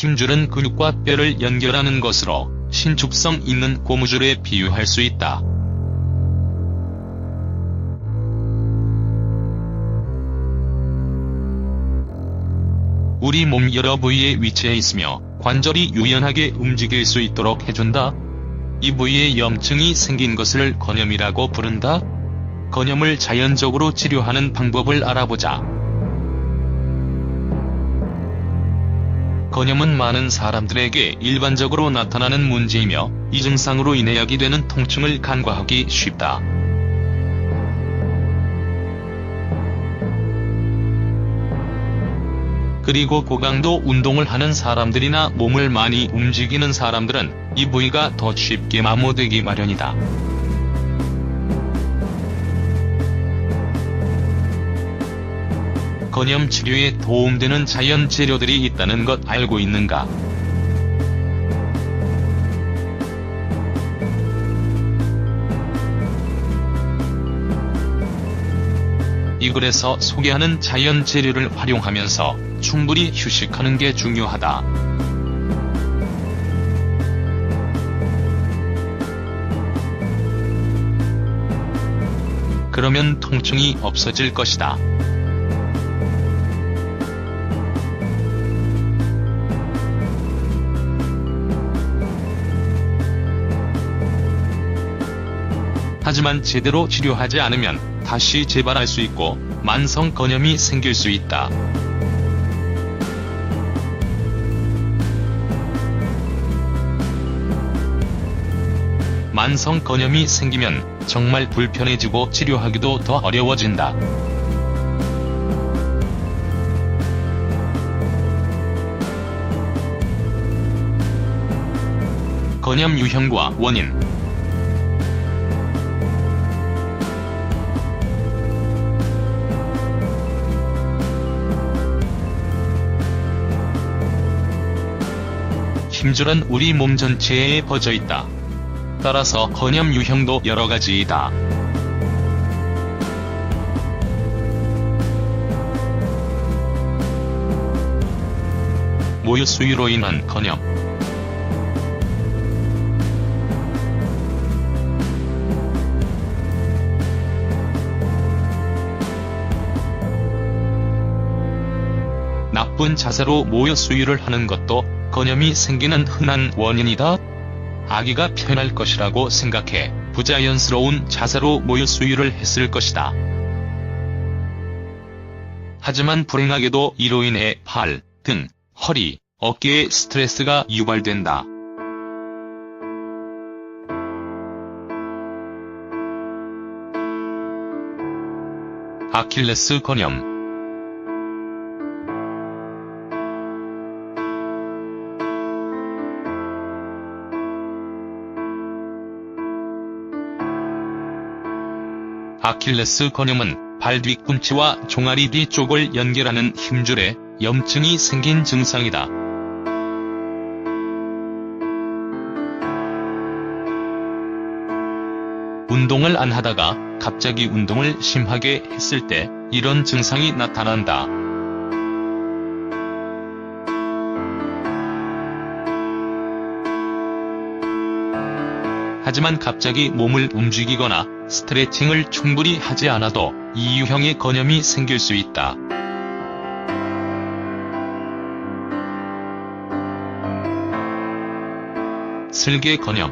힘줄은 근육과 뼈를 연결하는 것으로 신축성 있는 고무줄에 비유할 수 있다. 우리 몸 여러 부위에 위치해 있으며 관절이 유연하게 움직일 수 있도록 해준다. 이 부위에 염증이 생긴 것을 건염이라고 부른다. 건염을 자연적으로 치료하는 방법을 알아보자. 건염은 많은 사람들에게 일반적으로 나타나는 문제이며 이 증상으로 인해 야기되는 통증을 간과하기 쉽다. 그리고 고강도 운동을 하는 사람들이나 몸을 많이 움직이는 사람들은 이 부위가 더 쉽게 마모되기 마련이다. 건염 치료에 도움되는 자연 재료들이 있다는 것 알고 있는가? 이 글에서 소개하는 자연 재료를 활용하면서 충분히 휴식하는 게 중요하다. 그러면 통증이 없어질 것이다. 하지만 제대로 치료하지 않으면 다시 재발할 수 있고 만성 건염이 생길 수 있다. 만성 건염이 생기면 정말 불편해지고 치료하기도 더 어려워진다. 건염 유형과 원인 힘줄은 우리 몸 전체에 퍼져 있다. 따라서 건염 유형도 여러 가지이다. 모유 수유로 인한 건염 나쁜 자세로 모유 수유를 하는 것도 건염이 생기는 흔한 원인이다. 아기가 편할 것이라고 생각해 부자연스러운 자세로 모유 수유를 했을 것이다. 하지만 불행하게도 이로 인해 팔, 등, 허리, 어깨에 스트레스가 유발된다. 아킬레스 건염 아킬레스 건염은 발 뒤꿈치와 종아리 뒤쪽을 연결하는 힘줄에 염증이 생긴 증상이다. 운동을 안 하다가 갑자기 운동을 심하게 했을 때 이런 증상이 나타난다. 하지만 갑자기 몸을 움직이거나 스트레칭을 충분히 하지 않아도 이 유형의 건염이 생길 수 있다. 슬개 건염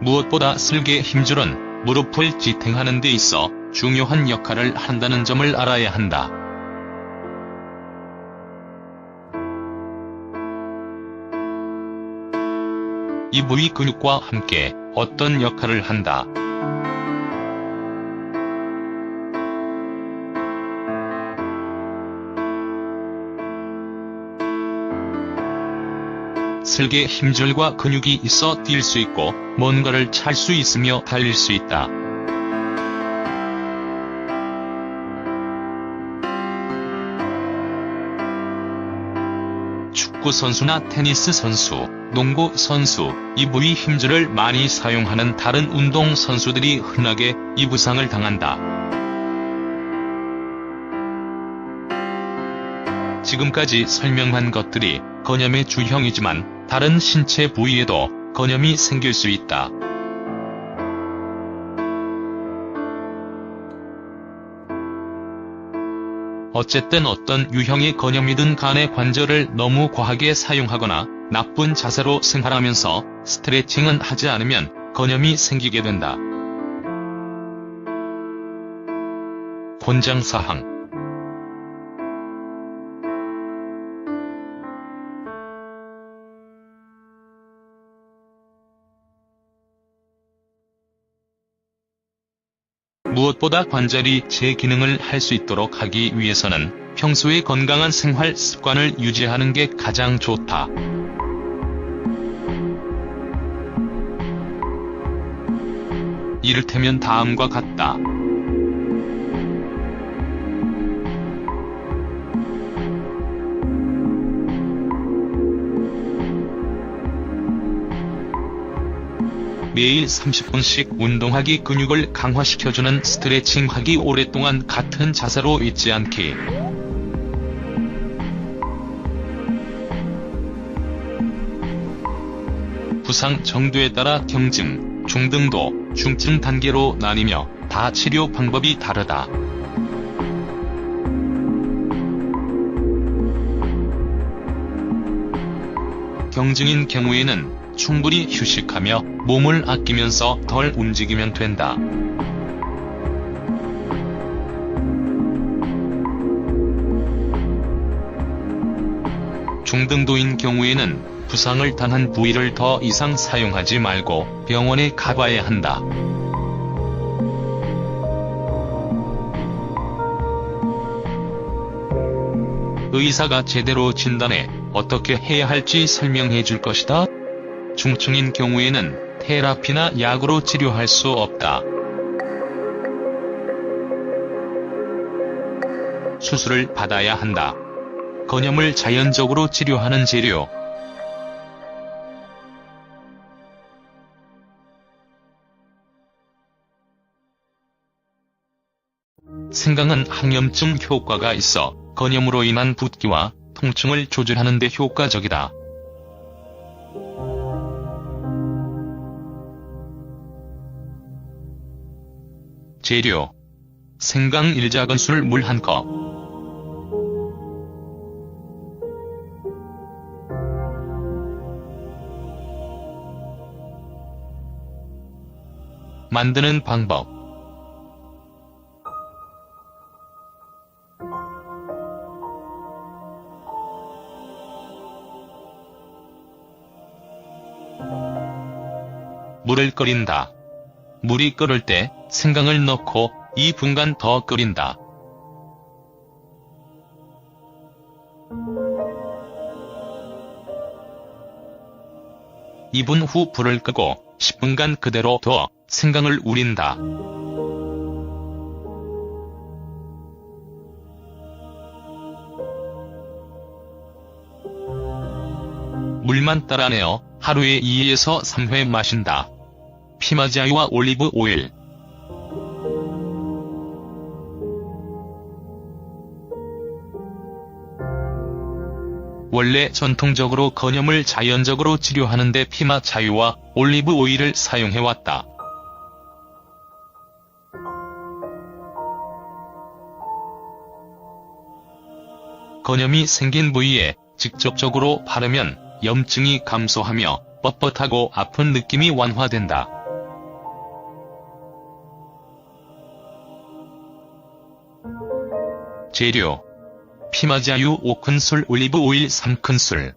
무엇보다 슬개 힘줄은 무릎을 지탱하는 데 있어 중요한 역할을 한다는 점을 알아야 한다. 이 부위 근육과 함께 어떤 역할을 한다. 슬개 힘줄과 근육이 있어 뛸 수 있고 뭔가를 찰 수 있으며 달릴 수 있다. 축구 선수나 테니스 선수, 농구 선수, 이 부위 힘줄을 많이 사용하는 다른 운동 선수들이 흔하게 이 부상을 당한다. 지금까지 설명한 것들이 건염의 주형이지만 다른 신체 부위에도 건염이 생길 수 있다. 어쨌든 어떤 유형의 건염이든 간의 관절을 너무 과하게 사용하거나 나쁜 자세로 생활하면서 스트레칭은 하지 않으면 건염이 생기게 된다. 권장사항 무엇보다 관절이 제 기능을 할 수 있도록 하기 위해서는 평소에 건강한 생활 습관을 유지하는 게 가장 좋다. 이를테면 다음과 같다. 매일 30분씩 운동하기 근육을 강화시켜주는 스트레칭하기 오랫동안 같은 자세로 있지 않기. 부상 정도에 따라 경증, 중등도, 중증 단계로 나뉘며 다 치료 방법이 다르다. 경증인 경우에는 충분히 휴식하며 몸을 아끼면서 덜 움직이면 된다. 중등도인 경우에는 부상을 당한 부위를 더 이상 사용하지 말고 병원에 가봐야 한다. 의사가 제대로 진단해 어떻게 해야 할지 설명해 줄 것이다. 중증인 경우에는 테라피나 약으로 치료할 수 없다. 수술을 받아야 한다. 건염을 자연적으로 치료하는 재료. 생강은 항염증 효과가 있어 건염으로 인한 붓기와 통증을 조절하는 데 효과적이다. 재료 생강 1작은술 물 1컵 만드는 방법 물을 끓인다. 물이 끓을 때 생강을 넣고 2분간 더 끓인다. (2분) 후 불을 끄고 10분간 그대로 둬 생강을 우린다. 물만 따라내어 하루에 2에서 3회 마신다. 피마지아유와 올리브 오일 원래 전통적으로 건염을 자연적으로 치료하는데 피마 자유와 올리브 오일을 사용해왔다. 건염이 생긴 부위에 직접적으로 바르면 염증이 감소하며 뻣뻣하고 아픈 느낌이 완화된다. 재료. 피마자유 5큰술 올리브 오일 3큰술.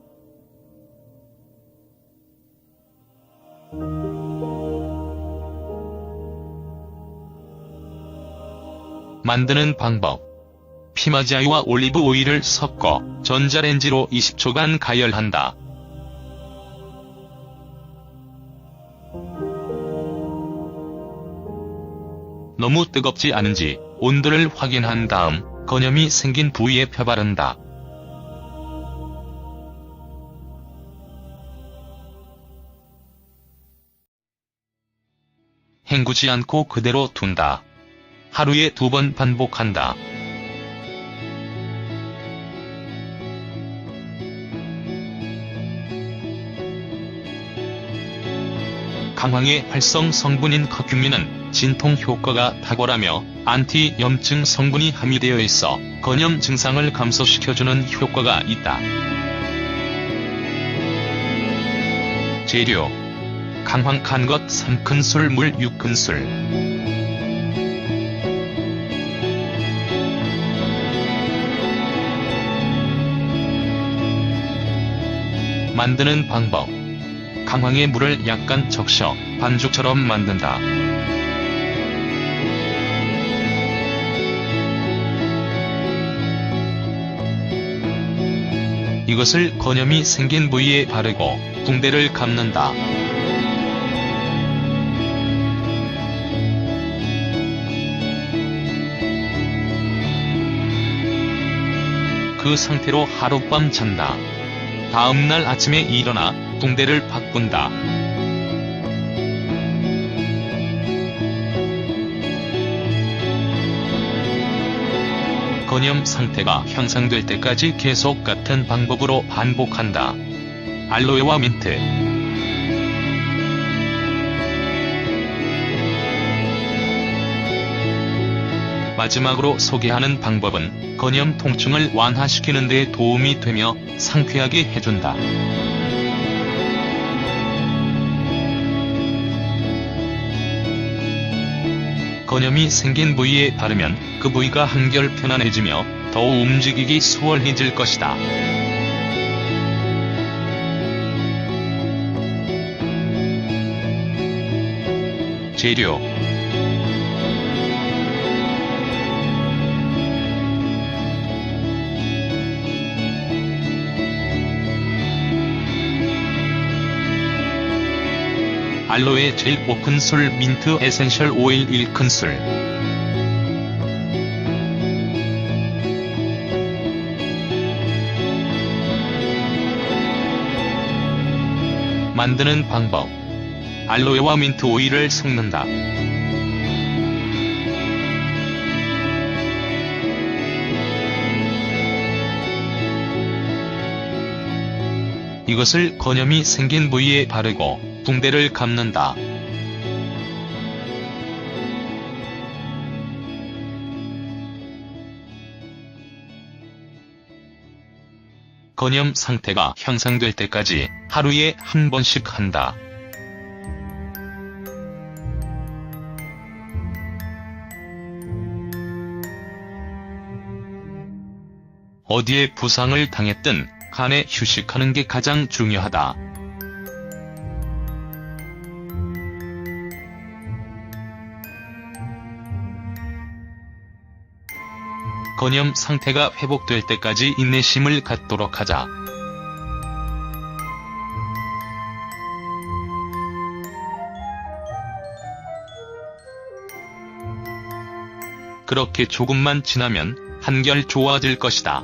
만드는 방법. 피마자유와 올리브 오일을 섞어 전자레인지로 20초간 가열한다. 너무 뜨겁지 않은지 온도를 확인한 다음 건염이 생긴 부위에 펴바른다. 헹구지 않고 그대로 둔다. 하루에 두 번 반복한다. 강황의 활성 성분인 커큐민은 진통 효과가 탁월하며 안티 염증 성분이 함유되어 있어 건염 증상을 감소시켜주는 효과가 있다. 재료. 강황 칸것 3큰술 물 6큰술. 만드는 방법 강황의 물을 약간 적셔 반죽처럼 만든다. 이것을 건염이 생긴 부위에 바르고 붕대를 감는다. 그 상태로 하룻밤 잔다. 다음날 아침에 일어나 붕대를 바꾼다. 건염 상태가 향상될 때까지 계속 같은 방법으로 반복한다. 알로에와 민트 마지막으로 소개하는 방법은 건염 통증을 완화시키는 데 도움이 되며 상쾌하게 해준다. 건염이 생긴 부위에 바르면 그 부위가 한결 편안해지며 더욱 움직이기 수월해질 것이다. 재료 알로에 젤 5큰술 민트 에센셜 오일 1큰술 만드는 방법 알로에와 민트 오일을 섞는다. 이것을 건염이 생긴 부위에 바르고 붕대를 감는다. 건염 상태가 향상될 때까지 하루에 한 번씩 한다. 어디에 부상을 당했든 간에 휴식하는 게 가장 중요하다. 건염 상태가 회복될 때까지 인내심을 갖도록 하자. 그렇게 조금만 지나면 한결 좋아질 것이다.